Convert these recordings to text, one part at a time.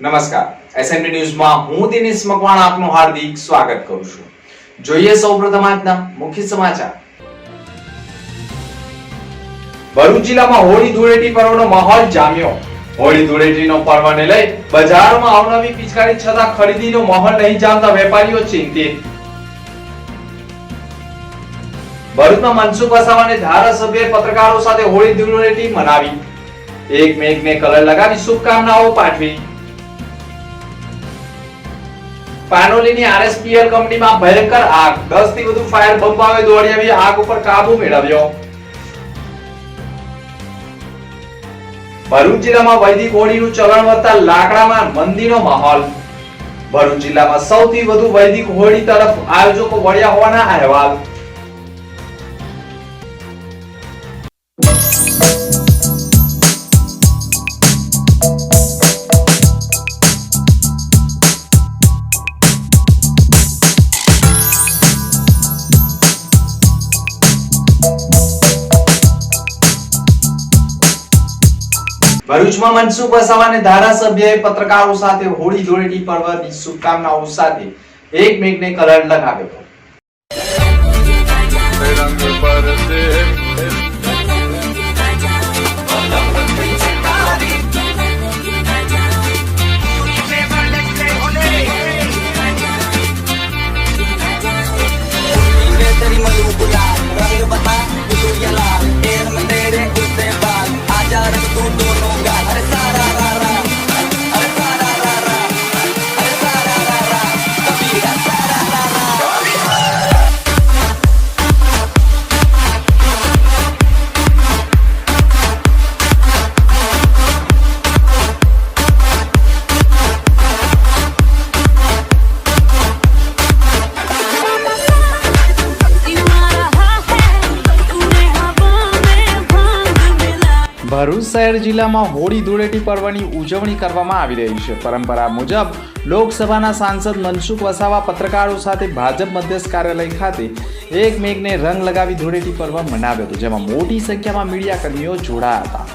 નમસ્કાર. એસએનપી ન્યૂઝમાં હું દિનેશ મકવાણા આપનું હાર્દિક સ્વાગત કરું છું. જોઈએ સૌપ્રથમ આજના મુખ્ય સમાચાર. ભરૂચ જિલ્લામાં હોળી ધૂળેટી પર્વનો માહોલ જામ્યો. હોળી ધૂળેટીનો પર્વને લઈ બજારમાં અવનવી પિચકારી છતાં ખરીદીનો માહોલ નહીં જામતા વેપારીઓ ચિંતિત. ભરૂચમાં મનસુખ વસાવાને ધારાસભ્ય પત્રકારો સાથે હોળી ધૂળેટી મનાવી. એક મેઘને કલર લગાવી શુભકામનાઓ પાઠવી. પાનોલીની આરએસપીએલ કંપનીમાં ભયંકર આગ. 10 થી વધુ ફાયર બંબાઓએ દોડી આવી આગ ઉપર કાબુ મેળવ્યો. ભરૂચ જિલ્લામાં વૈદિક હોળીનું ચલણ વધતા લાકડામાં મંદીનો માહોલ. ભરૂચ જિલ્લામાં સૌથી વધુ વૈદિક હોળી તરફ આયોજકો વળ્યા હોવાના અહેવાલ. ભરૂચમાં મનસુખ વસાવાને ધારાસભ્યએ પત્રકારો સાથે હોળી ધૂળેટી પર્વની શુભકામનાઓ સાથે એક મેઘને કલર લગાવ્યો ભરૂચ શહેર જિલ્લામાં હોળી ધૂળેટી પર્વની ઉજવણી કરવામાં આવી રહી છે. પરંપરા મુજબ લોકસભાના સાંસદ મનસુખ વસાવા પત્રકારો સાથે ભાજપ મધ્યસ્થ કાર્યાલય ખાતે એક મેઘને રંગ લગાવી ધૂળેટી પર્વ મનાવ્યો હતો, જેમાં મોટી સંખ્યામાં મીડિયાકર્મીઓ જોડાયા હતા.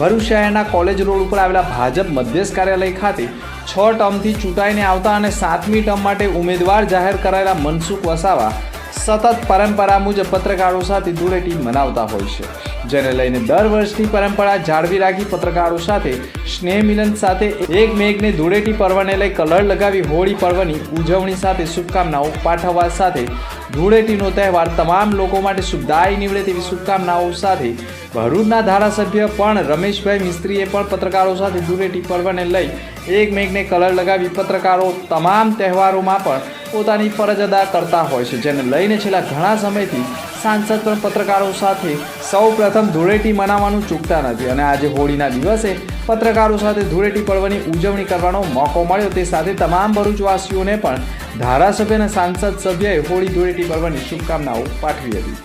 ભરૂચ શહેરના કોલેજ રોડ ઉપર આવેલા ભાજપ મધ્યસ્થ કાર્યાલય ખાતે છ ટર્મથી ચૂંટાઈને આવતા અને સાતમી ટર્મ માટે ઉમેદવાર જાહેર કરાયેલા મનસુખ વસાવા સતત પરંપરા મુજબ પત્રકારો સાથે ધૂળેટી મનાવતા હોય છે. જેને લઈને દર વર્ષની પરંપરા જાળવી રાખી પત્રકારો સાથે સ્નેહ મિલન સાથે એક મેઘને ધૂળેટી પર્વને લઈ કલર લગાવી હોળી પર્વની ઉજવણી સાથે શુભકામનાઓ પાઠવવા સાથે ધૂળેટીનો તહેવાર તમામ લોકો માટે શુભદાયી નીવડે તેવી શુભકામનાઓ સાથે ભરૂચના ધારાસભ્ય પણ રમેશભાઈ મિસ્ત્રીએ પણ પત્રકારો સાથે ધૂળેટી પર્વને લઈ એક મેઘને કલર લગાવી પત્રકારો તમામ તહેવારોમાં પણ પોતાની ફરજ અદા કરતા હોય છે જેને લઈને છેલ્લા ઘણા સમયથી સાંસદ પણ પત્રકારો સાથે સૌ પ્રથમ ધૂળેટી મનાવવાનું ચૂકતા નથી. અને આજે હોળીના દિવસે પત્રકારો સાથે ધૂળેટી પર્વની ઉજવણી કરવાનો મોકો મળ્યો તે સાથે તમામ ભરૂચવાસીઓને પણ ધારાસભ્ય અને સાંસદ સભ્યએ હોળી ધૂળેટી પર્વની શુભકામનાઓ પાઠવી હતી.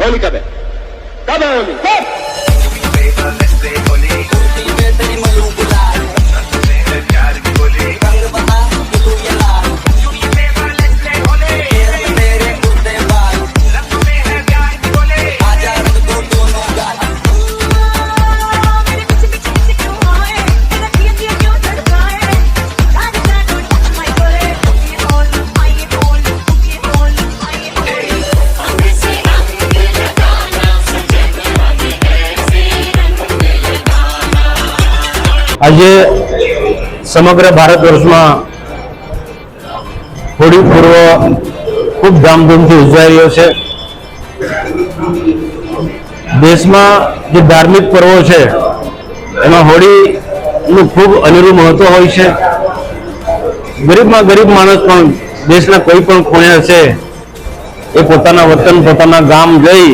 હોલિકા બેન આજે સમગ્ર ભારત વર્ષમાં હોળી પૂર્વ ખૂબ ધામધૂમથી ઉજવાઈ રહ્યો છે. દેશમાં જે ધાર્મિક પર્વો છે, એમાં હોળીનું ખૂબ અનેરું મહત્વ હોય છે. ગરીબમાં ગરીબ માણસ પણ દેશના કોઈ પણ ખૂણે હશે, એ પોતાના વતન, પોતાના ગામ જઈ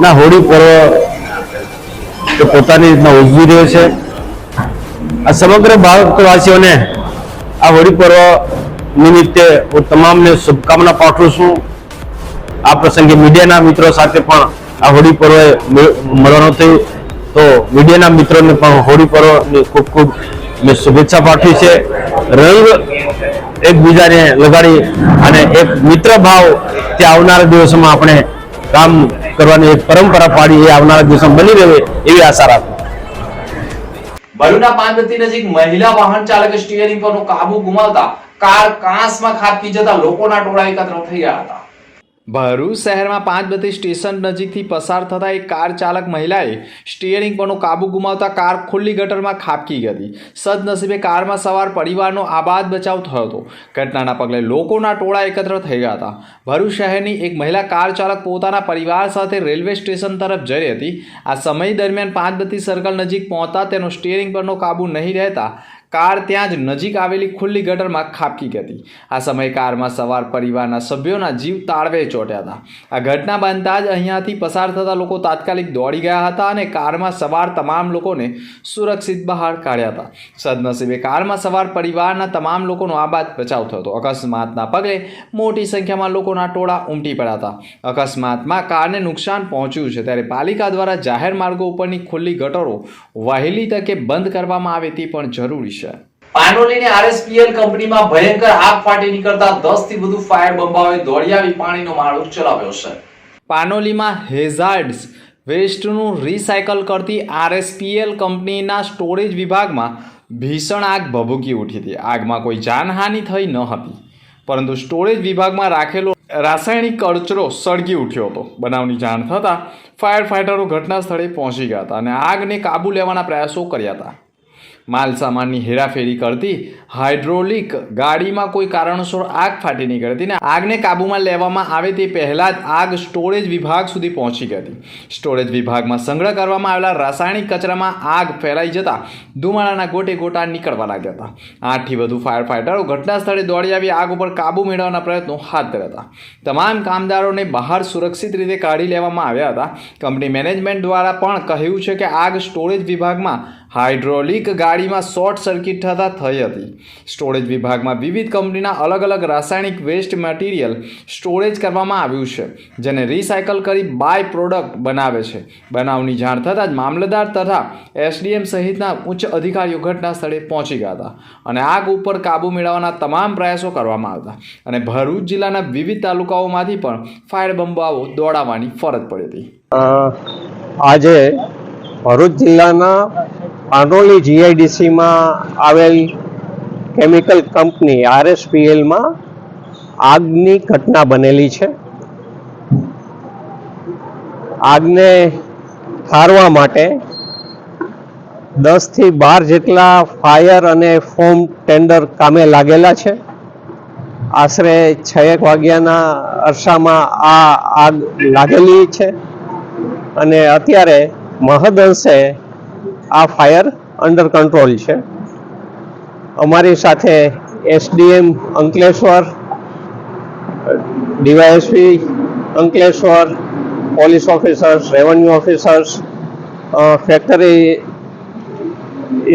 ના હોળી પર્વ તે પોતાની રીતના ઉજવી રહ્યો છે. આ સમગ્ર ભારતવાસીઓને આ હોળી પર્વ નિમિત્તે હું તમામને શુભકામના પાઠવું છું. આ પ્રસંગે મીડિયાના મિત્રો સાથે પણ આ હોળી પર્વે મળવાનું થયું. તો મીડિયાના મિત્રોને પણ હોળી પર્વની ખૂબ ખૂબ મેં શુભેચ્છા પાઠવી છે. રંગ એકબીજાને લગાડી અને એક મિત્ર ભાવ તે આવનારા દિવસોમાં આપણે કામ કરવાની એક પરંપરા પાડી એ આવનારા દિવસમાં બની રહે એવી આશા રાખું. ભરૂચના પાનવતી નજીક મહિલા વાહન ચાલકે સ્ટીયરિંગ પરનો કાબુ ગુમાવતા કાર કાંસમાં ખાબકી જતા લોકોના ટોળા એકત્ર થઈ ગયા હતા. ભરૂચ શહેરમાં પાંચ બધી સ્ટેશન નજીકથી પસાર થતા એક કાર ચાલક મહિલાએ સ્ટીયરિંગ પરનો કાબુ ગુમાવતા કાર ખુલ્લી ગટરમાં ખાબકી ગઈ. સદનસીબે કારમાં સવાર પરિવારનો આબાદ બચાવ થયો હતો. ઘટનાના પગલે લોકોના ટોળા એકત્ર થઈ ગયા હતા. ભરૂચ શહેરની એક મહિલા કાર ચાલક પોતાના પરિવાર સાથે રેલવે સ્ટેશન તરફ જઈ હતી. આ સમય દરમિયાન પાંચ બત્તી સર્કલ નજીક પહોંચતા તેનો સ્ટીયરિંગ પરનો કાબુ નહીં રહેતા કાર ત્યાં જ નજીક આવેલી ખુલ્લી ગટરમાં ખાબકી ગઈ આ સમયે કારમાં સવાર પરિવારના સભ્યોના જીવ તાળવે ચોટ્યા હતા. આ ઘટના બનતા જ અહીંયાથી પસાર થતા લોકો તાત્કાલિક દોડી ગયા હતા અને કારમાં સવાર તમામ લોકોને સુરક્ષિત બહાર કાઢ્યા હતા. સદનસીબે કારમાં સવાર પરિવારના તમામ લોકોનો આબાદ બચાવ થયો હતો. અકસ્માતના પગલે મોટી સંખ્યામાં લોકોના ટોળા ઉમટી પડ્યા હતા. અકસ્માતમાં કારને નુકસાન પહોંચ્યું છે ત્યારે પાલિકા દ્વારા જાહેર માર્ગો ઉપરની ખુલ્લી ગટરો વહેલી તકે બંધ કરવામાં આવે તે પણ જરૂરી છે. પાનોલીની આરએસપીએલ કંપનીમાં ભયંકર આગ ફાટી નીકળતા 10 થી વધુ ફાયર બંબાઓએ દોડી આવી પાણીનો માળો ચલાવ્યો છે. પાનોલીમાં હેઝાર્ડ્સ વેસ્ટનું રિસાયકલ કરતી આરએસપીએલ કંપનીના સ્ટોરેજ વિભાગમાં ભીષણ આગ ભભૂકી ઉઠી હતી. આગમાં કોઈ જાનહાનિ થઈ ન હતી. પરંતુ સ્ટોરેજ વિભાગમાં રાખેલો રાસાયણિક કચરો સળગી ઉઠ્યો હતો. બનાવની જાણ થતાં ફાયર ફાઇટરો ઘટના સ્થળે પહોંચી ગયા હતા અને આગને કાબૂ લેવાના પ્રયાસો કર્યા હતા. માલ સામાનની હેરાફેરી કરતી હાઇડ્રોલિક ગાડીમાં કોઈ કારણોસર આગ ફાટી નીકળી હતી ને આગને કાબૂમાં લેવામાં આવે તે પહેલાં જ આગ સ્ટોરેજ વિભાગ સુધી પહોંચી ગઈ. હતી સ્ટોરેજ વિભાગમાં સંગ્રહ કરવામાં આવેલા રાસાયણિક કચરામાં આગ ફેલાઈ જતા ધુમાડાના ગોટે ગોટા નીકળવા લાગ્યા હતા. આઠથી વધુ ફાયર ફાઇટરો ઘટના સ્થળે દોડી આવી આગ ઉપર કાબૂ મેળવવાના પ્રયત્નો હાથ ધર્યા હતા. તમામ કામદારોને બહાર સુરક્ષિત રીતે કાઢી લેવામાં આવ્યા હતા. કંપની મેનેજમેન્ટ દ્વારા પણ કહ્યું છે કે આગ સ્ટોરેજ વિભાગમાં હાઇડ્રોલિક ગાડીમાં શોર્ટ સર્કિટ થતાં થઈ હતી. સ્ટોરેજ વિભાગમાં વિવિધ કંપનીના અલગ અલગ રાસાયણિક વેસ્ટ મટીરિયલ સ્ટોરેજ કરવામાં આવ્યું છે, જેને રિસાયકલ કરી બાય પ્રોડક્ટ બનાવે છે. બનાવની જાણ થતાં જ મામલતદાર તથા એસડીએમ સહિતના ઉચ્ચ અધિકારીઓ ઘટના સ્થળે પહોંચી ગયા હતા અને આગ ઉપર કાબૂ મેળવવાના તમામ પ્રયાસો કરવામાં આવતા અને ભરૂચ જિલ્લાના વિવિધ તાલુકાઓમાંથી પણ ફાયર બંબાઓ દોડાવવાની ફરજ પડી હતી. આજે ભરૂચ જિલ્લાના પાંડોલી જીઆઈડીસીમાં આવેલ કેમિકલ કંપની આરએસપીએલમાં આગની ઘટના બનેલી છે. આગને ઠારવા માટે દસથી બાર જેટલા ફાયર અને ફોમ ટેન્ડર કામે લાગેલા છે. આશરે છ એક વાગ્યાના અરસામાં આ આગ લાગેલી છે અને અત્યારે મહદઅંશે આ ફાયર અંડર કંટ્રોલ છે. અમારી સાથે SDM Ankleshwar, DYSP Ankleshwar, police officers, revenue officers factory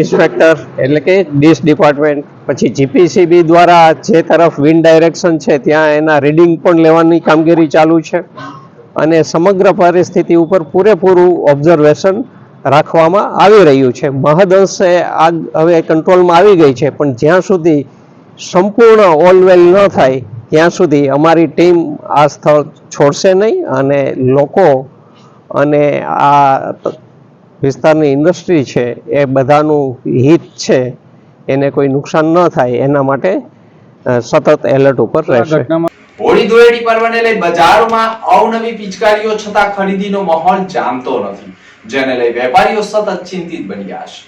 inspector એટલે કે ડીશ ડિપાર્ટમેન્ટ, પછી જીપીસીબી દ્વારા જે તરફ વિન્ડ ડાયરેક્શન છે ત્યાં એના રીડિંગ પણ લેવાની કામગીરી ચાલુ છે. અને સમગ્ર પરિસ્થિતિ ઉપર પૂરેપૂરું ઓબ્ઝર્વેશન રાખવામાં આવી રહ્યું છે. મહદઅંશે આગ હવે કંટ્રોલમાં આવી ગઈ છે પણ જ્યાં સુધી સંપૂર્ણ ઓલવેલ ન થાય ત્યાં સુધી અમારી ટીમ આ સ્થળ છોડશે નહીં અને લોકો અને આ વિસ્તારની ઇન્ડસ્ટ્રી છે એ બધાનું હિત છે એને કોઈ નુકસાન ન થાય એના માટે સતત એલર્ટ ઉપર રહેશે. હોળી ધૂળેટી પર્વને લઈ બજારોમાં અવનવી પિચકારીઓ છતાં ખરીદીનો માહોલ જામતો નથી. જેને લઈ વેપારીઓ સતત ચિંતિત બની ગયા છે.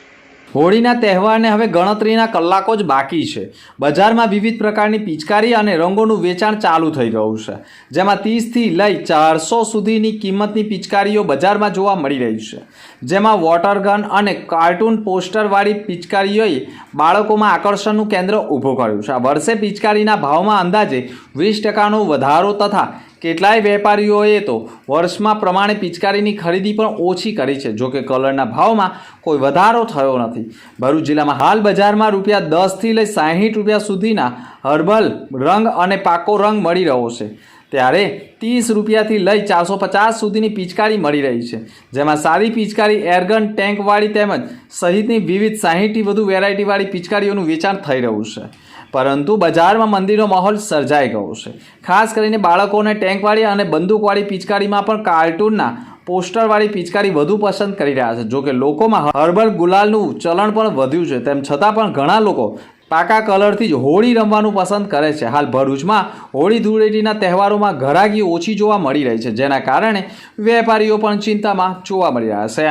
હોળીના તહેવારને હવે ગણતરીના કલાકો જ બાકી છે. બજારમાં વિવિધ પ્રકારની પિચકારી અને રંગોનું વેચાણ ચાલુ થઈ ગયું છે. જેમાં ત્રીસથી લઈ ચારસો સુધીની કિંમતની પિચકારીઓ બજારમાં જોવા મળી રહી છે. જેમાં વોટર ગન અને કાર્ટૂન પોસ્ટરવાળી પિચકારીઓએ બાળકોમાં આકર્ષણનું કેન્દ્ર ઊભું કર્યું છે. આ વર્ષે પિચકારીના ભાવમાં અંદાજે વીસ ટકાનો વધારો તથા કેટલાય વેપારીઓએ તો વર્ષમાં પ્રમાણે પિચકારીની ખરીદી પણ ઓછી કરી છે. જોકે કલરના ભાવમાં કોઈ વધારો થયો નથી. ભરૂચ જિલ્લામાં હાલ બજારમાં રૂપિયા દસથી લઈ સાહીઠ રૂપિયા સુધીના હર્બલ રંગ અને પાકો રંગ મળી રહ્યો છે. ત્યારે ત્રીસ રૂપિયાથી લઈ ચારસો પચાસ સુધીની પિચકારી મળી રહી છે. જેમાં સારી પિચકારી, એરગન, ટેન્કવાળી તેમજ સહિતની વિવિધ સાહીઠથી વધુ વેરાયટીવાળી પિચકારીઓનું વેચાણ થઈ રહ્યું છે. પરંતુ બજારમાં મંદીનો માહોલ સર્જાઈ ગયો છે. ખાસ કરીને બાળકોને ટેન્કવાળી અને બંદૂકવાળી પિચકારીમાં પણ કાર્ટૂનના પોસ્ટરવાળી પિચકારી વધુ પસંદ કરી રહ્યા છે. જોકે લોકોમાં હર્બલ ગુલાલનું ચલણ પણ વધ્યું છે. તેમ છતાં પણ ઘણા લોકો પાકા કલરથી જ હોળી રમવાનું પસંદ કરે છે. હાલ ભરૂચમાં હોળી ધૂળેટીના તહેવારોમાં ઘરાકી ઓછી જોવા મળી રહી છે. જેના કારણે વેપારીઓ પણ ચિંતામાં જોવા મળી રહ્યા છે.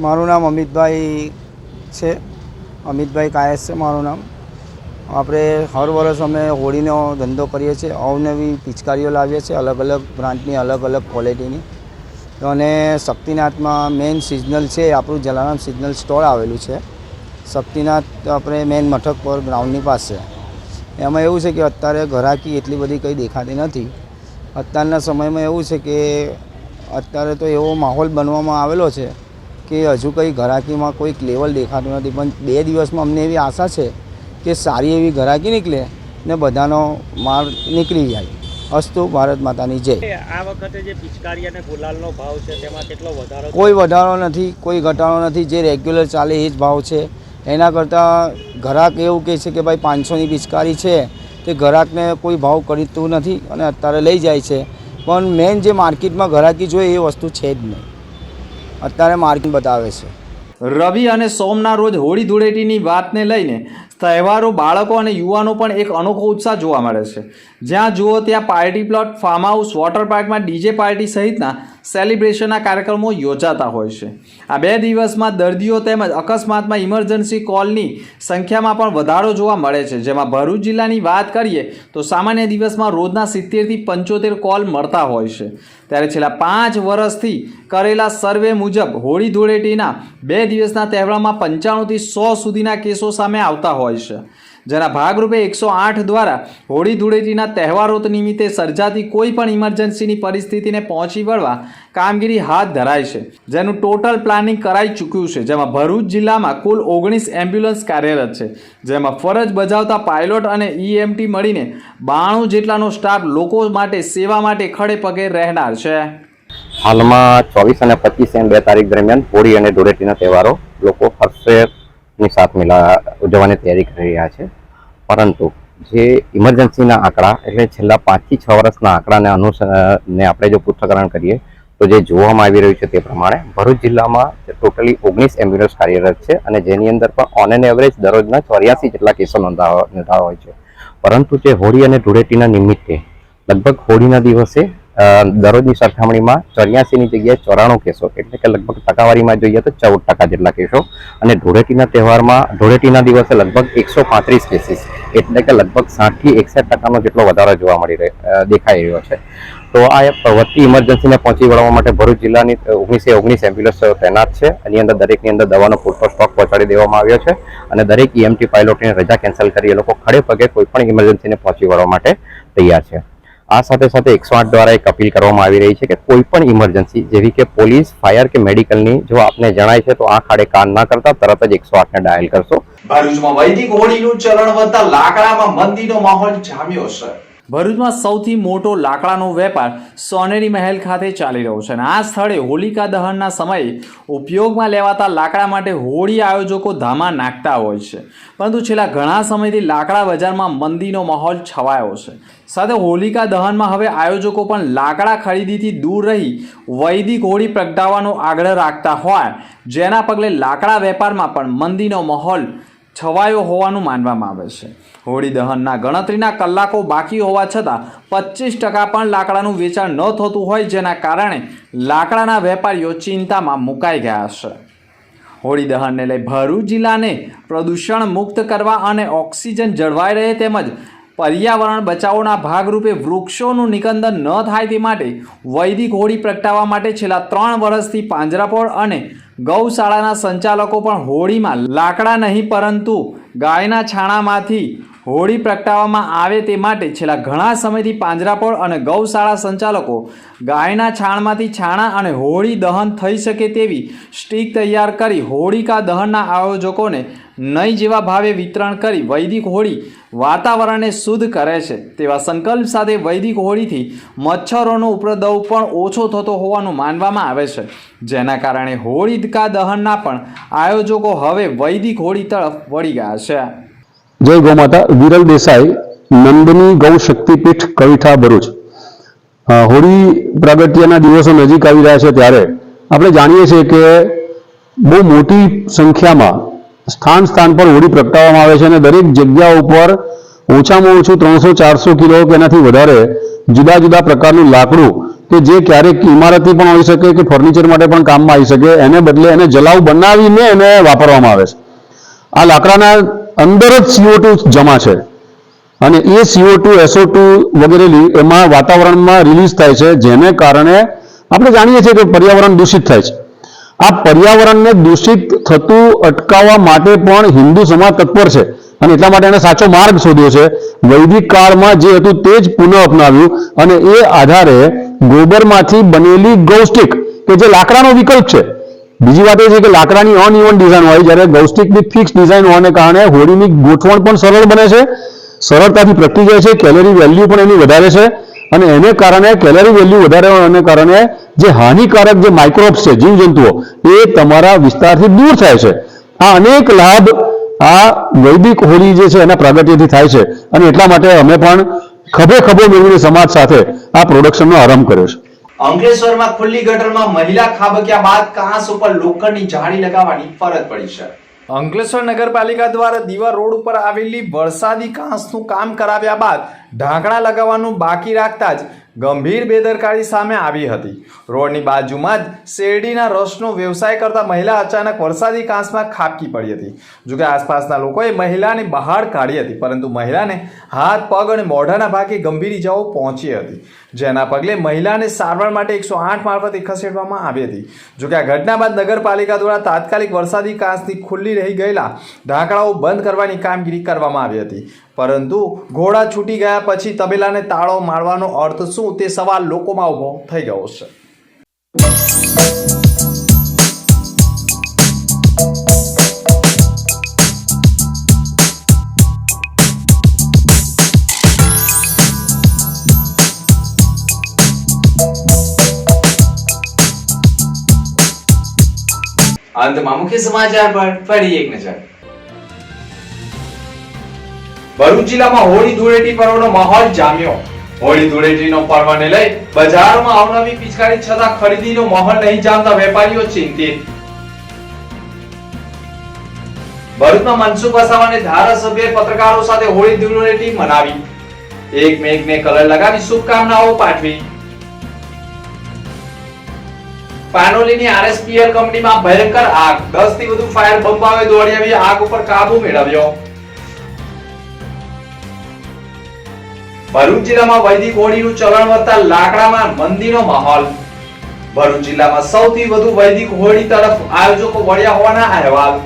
મારું નામ અમિતભાઈ છે. અમિતભાઈ કાયસ છે મારું નામ. આપણે હર વર્ષ અમે હોળીનો ધંધો કરીએ છીએ અવનવી પિચકારીઓ લાવીએ છીએ અલગ અલગ બ્રાન્ડની, અલગ અલગ ક્વોલિટીની અને શક્તિનાથમાં મેઇન સિઝનલ છે, આપણું જલારામ સિઝનલ સ્ટોર આવેલું છે. શક્તિનાથ આપણે મેઇન મથક પર ગ્રાઉન્ડની પાસે. એમાં એવું છે કે અત્યારે ઘરાકી એટલી બધી કંઈ દેખાતી નથી. અત્યારના સમયમાં એવું છે કે અત્યારે તો એવો માહોલ બનવામાં આવેલો છે કે હજુ કંઈ ઘરાકીમાં કોઈક લેવલ દેખાતું નથી, પણ બે દિવસમાં અમને એવી આશા છે કે સારી એવી ઘરાકી નીકળે ને બધાનો માલ નીકળી જાય. અસ્તુ ભારત માતાની જય. આ વખતે જે પિચકારી અને ગુલાલનો ભાવ છે તેમાં કેટલો વધારો કોઈ વધારો નથી કોઈ ઘટાડો નથી જે રેગ્યુલર ચાલે એ જ ભાવ છે. એના કરતાં ઘરાક એવું કહે છે કે ભાઈ પાંચસોની પિચકારી છે તે ઘરાકને કોઈ ભાવ કરીતું નથી અને અત્યારે લઈ જાય છે. પણ મેઇન જે માર્કેટમાં ઘરાકી જોઈએ એ વસ્તુ છે જ નહીં. અત્યારે માર્કેટ બતાવે છે. રવિ અને સોમના રોજ હોળી ધૂળેટીની વાતને લઈને તહેવારો, બાળકો અને યુવાનો પણ એક અનોખો ઉત્સાહ જોવા મળે છે. જ્યાં જુઓ ત્યાં party plot, farm house, water પાર્કમાં ડીજે પાર્ટી સહિતના સેલિબ્રેશનના કાર્યક્રમો યોજાતા હોય છે. આ બે દિવસમાં દર્દીઓ તેમજ અકસ્માતમાં ઇમરજન્સી કોલની સંખ્યામાં પણ વધારો જોવા મળે છે. જેમાં ભરૂચ જિલ્લાની વાત કરીએ તો સામાન્ય દિવસમાં રોજના સિત્તેરથી પંચોતેર કોલ મળતા હોય છે. ત્યારે છેલ્લા પાંચ વર્ષથી કરેલા સર્વે મુજબ હોળી ધૂળેટીના બે દિવસના તહેવારમાં પંચાણુંથી સો સુધીના કેસો સામે આવતા હોય છે. જેના ભાગરૂપે એકસો આઠ દ્વારા હોળી ધૂળેટીના તહેવારો નિમિત્તે સર્જાતી કોઈ પણ ઇમરજન્સીની પરિસ્થિતિને પહોંચી વળવા કામગીરી હાથ ધરાય છે. જેનું ટોટલ પ્લાનિંગ કરાઈ ચૂક્યું છે. જેમાં ભરૂચ જિલ્લામાં કુલ ઓગણીસ એમ્બ્યુલન્સ કાર્યરત છે. જેમાં ફરજ બજાવતા પાયલોટ અને ઈએમટી મળીને બાણું જેટલાનો સ્ટાફ લોકો માટે સેવા માટે ખડે પગે રહેનાર છે. હાલમાં ચોવીસ અને પચીસ એમ બે તારીખ દરમિયાન હોળી અને ધૂળેટીના તહેવારો લોકો હર્ષની સાથ મેળા ઉજવવાની તૈયારી કરી રહ્યા છે. પરંતુ જે ઇમરજન્સીના આંકડા, એટલે છેલ્લા પાંચથી છ વર્ષના આંકડાને અનુસરને આપણે જો પૃથ્થકરણ કરીએ, તો જે જોવામાં આવી રહ્યું છે તે પ્રમાણે ભરૂચ જિલ્લામાં ટોટલી ઓગણીસ એમ્બ્યુલન્સ કાર્યરત છે અને જેની અંદર પણ ઓન એન એવરેજ દરરોજના ચોર્યાસી જેટલા કેસો નોંધાવા નોંધાવા હોય છે. પરંતુ જે હોળી અને ધૂળેટીના નિમિત્તે, લગભગ હોળીના દિવસે દરરોજની સરખામણીમાં ચોર્યાસીની જગ્યાએ ચોરાણું કેસો એટલે કે લગભગ ટકાવારીમાં જોઈએ તો ચૌદ ટકા જેટલા કેસો. અને ધૂળેટીના તહેવારમાં, ધૂળેટીના દિવસે લગભગ એકસો પાંત્રીસ કેસીસ એટલે કે લગભગ સાઠથી એકસઠ ટકાનો જેટલો વધારો જોવા મળી રહ્યો દેખાઈ રહ્યો છે. તો આ વધતી ઇમરજન્સીને પહોંચી વળવા માટે ભરૂચ જિલ્લાની ઓગણીસે ઓગણીસ એમ્બ્યુલન્સ તૈનાત છે. એની અંદર દરેકની અંદર દવાનો પૂરતો સ્ટોક પહોંચાડી દેવામાં આવ્યો છે. અને દરેક ઈએમટી પાયલોટની રજા કેન્સલ કરી એ લોકો ખડે પગે કોઈ પણ ઇમરજન્સીને પહોંચી વળવા માટે તૈયાર છે. આ સાથે સાથે એકસો આઠ દ્વારા એક અપીલ કરવામાં આવી રહી છે કે કોઈ પણ ઇમરજન્સી, જેવી કે પોલીસ, ફાયર કે મેડિકલની, જો આપને જણાય છે તો આ ખાડે કાન ના કરતા તરત જ એકસો આઠને ડાયલ કરશો. ભરૂચમાં વૈદિક હોળીનું ચલણ વધતા લાકડામાં મંદીનો માહોલ જામ્યો છે ભરૂચમાં સૌથી મોટો લાકડાનો વેપાર સોનેરી મહેલ ખાતે ચાલી રહ્યો છે અને આ સ્થળે હોલિકા દહનના સમયે ઉપયોગમાં લેવાતા લાકડા માટે હોળી આયોજકો ધામા નાખતા હોય છે. પરંતુ છેલ્લા ઘણા સમયથી લાકડા બજારમાં મંદીનો માહોલ છવાયો છે. સાથે હોલિકા દહનમાં હવે આયોજકો પણ લાકડા ખરીદીથી દૂર રહી વૈદિક હોળી પ્રગટાવવાનો આગ્રહ રાખતા હોય, જેના પગલે લાકડા વેપારમાં પણ મંદીનો માહોલ છવાયો હોવાનું માનવામાં આવે છે. હોળી દહનના ગણતરીના કલાકો બાકી હોવા છતાં પચીસ ટકા પણ લાકડાનું વેચાણ ન થતું હોય જેના કારણે લાકડાના વેપારીઓ ચિંતામાં મુકાઈ ગયા છે. હોળી દહનને લઈ ભરૂચ જિલ્લાને પ્રદૂષણ મુક્ત કરવા અને ઓક્સિજન જળવાઈ રહે તેમજ પર્યાવરણ બચાવોના ભાગરૂપે વૃક્ષોનું નિકંદન ન થાય તે માટે વૈદિક હોળી પ્રગટાવવા માટે છેલ્લા ત્રણ વર્ષથી પાંજરાપોળ અને ગૌશાળાના સંચાલકો પણ હોળીમાં લાકડા નહીં પરંતુ ગાયના છાણામાંથી હોળી પ્રગટાવવામાં આવે તે માટે છેલ્લા ઘણા સમયથી પાંજરાપોળ અને ગૌશાળા સંચાલકો ગાયના છાણમાંથી છાણા અને હોળી દહન થઈ શકે તેવી સ્ટીક તૈયાર કરી હોળિકા દહનના આયોજકોને નહીં જેવા ભાવે વિતરણ કરી વૈદિક હોળી વાતાવરણને શુદ્ધ કરે છે. તેવા સંકલ્પ સાથે વૈદિક હોળીથી મચ્છરોનો ઉપદ્રવ પણ ઓછો થતો હોવાનું માનવામાં આવે છે. જેના કારણે હોળિકા દહનના પણ આયોજકો હવે વૈદિક હોળી તરફ વળી ગયા છે. જય ગૌમાતા વિરલ દેસાઈ, નંદની ગૌ શક્તિપીઠ કવિઠા ભરૂચ. હોળી પ્રાગટ્યના દિવસો નજીક આવી રહ્યા છે ત્યારે આપણે જાણીએ છીએ કે બહુ મોટી સંખ્યામાં સ્થાન સ્થાન પર હોળી પ્રગટાવવામાં આવે છે અને દરેક જગ્યા ઉપર ઓછામાં ઓછું ત્રણસો ચારસો કિલો કે એનાથી વધારે જુદા જુદા પ્રકારનું લાકડું કે જે ક્યારેક ઇમારતી પણ હોઈ શકે કે ફર્નિચર માટે પણ કામમાં આવી શકે, એને બદલે એને જલાવ બનાવીને એને વાપરવામાં આવે છે. આ લાકડાના અંદર જ સીઓ ટુ જમા છે. અને એ સીઓ ટુ એસઓ ટુ વગેરે એમાં વાતાવરણમાં રિલીઝ થાય છે, જેને કારણે આપણે જાણીએ છીએ કે પર્યાવરણ દૂષિત થાય છે. આ પર્યાવરણને દૂષિત થતું અટકાવવા માટે પણ હિન્દુ સમાજ તત્પર છે અને એટલા માટે એને સાચો માર્ગ શોધ્યો છે. વૈદિક કાળમાં જે હતું તે જ પુનઃ અપનાવ્યું અને એ આધારે ગોબરમાંથી બનેલી ગૌસ્ટિક કે જે લાકડાનો વિકલ્પ છે બીજી વાત એ છે કે લાકડાની અનઇવન ડિઝાઇન હોય, જ્યારે ગૌસ્ટિકની ફિક્સ ડિઝાઇન હોવાને કારણે હોળીની ગોઠવણ પણ સરળ બને છે. સરળતાથી પ્રગટી જાય છે કેલરી વેલ્યુ પણ એની વધારે છે અને એને કારણે કેલરી વેલ્યુ વધારે હોવાને કારણે જે હાનિકારક જે માઇક્રોબ્સ છે, જીવજંતુઓ, એ તમારા વિસ્તારથી દૂર થાય છે. આ અનેક લાભ આ વૈદિક હોળી જે છે, એના પ્રાગટ્યથી થાય છે અને એટલા માટે અમે પણ ખભે ખભો મેળવીને સમાજ સાથે આ પ્રોડક્શનનો આરંભ કર્યો છે. અંકલેશ્વરમાં ખુલ્લી ગટરમાં મહિલા ખાબક્યા બાદ કાંસ ઉપર લોખંડની જાળી લગાવવાની ફરજ પડી છે. અંકલેશ્વર નગરપાલિકા દ્વારા દીવા રોડ ઉપર આવેલી વરસાદી કાંસનું કામ કરાવ્યા બાદ ઢાંકણા લગાવવાનું બાકી રાખતા જ ગંભીર બેદરકારી સામે આવી હતી. રોડની બાજુમાં જ શેરડીના રસનો વ્યવસાય કરતા મહિલા અચાનક વરસાદી કાંસમાં ખાબકી પડી હતી. જોકે આસપાસના લોકોએ મહિલાને બહાર કાઢી હતી, પરંતુ મહિલાને હાથ, પગ અને મોઢાના ભાગે ગંભીર ઇજાઓ પહોંચી હતી, જેના પગલે મહિલાને સારવાર માટે એકસો આઠ મારફતે ખસેડવામાં આવી હતી. જોકે આ ઘટના બાદ નગરપાલિકા દ્વારા તાત્કાલિક વરસાદી કાંસથી ખુલ્લી રહી ગયેલા ઢાંકણાઓ બંધ કરવાની કામગીરી કરવામાં આવી હતી. પરંતુ ઘોડા છૂટી ગયા પછી તબેલાને તાળો મારવાનો અર્થ શું તે સવાલ લોકોમાં ઊભો થઈ ગયો છે. અંતમાં મુખ્ય સમાચાર પર ફરી એક નજર. ભરૂચ જિલ્લામાં હોળી ધૂળેટી પર્વનો માહોલ જામ્યો. હોળી ધૂળેટીનો પર્વને લઈ બજારમાં આવનારી પિચકારી છતાં ખરીદીનો માહોલ નહીં જામતા વેપારીઓ ચિંતિત. ભરૂચમાં મનસુખ વસાવાને ધારાસભ્ય પત્રકારો સાથે હોળી ધૂળેટી મનાવી. એકમેકને કલર લગાવી શુભકામનાઓ પાઠવી. પાનોલીની આરએસપીએલ કંપનીમાં ભયંકર આગ. 10 થી વધુ ફાયર બંબાવે દોડી આવી આગ ઉપર કાબુ મેળવ્યો. ભરૂચ જિલ્લામાં વૈદિક હોળીનું ચલણ વધતા લાકડામાં મંદીનો માહોલ. ભરૂચ જિલ્લામાં સૌથી વધુ વૈદિક હોળી તરફ આયોજકો વળ્યા હોવાના અહેવાલ.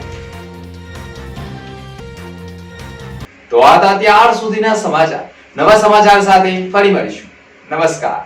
તો આ હતા ત્યાર સુધીના સમાચાર. નવા સમાચાર સાથે ફરી મળીશું. નમસ્કાર.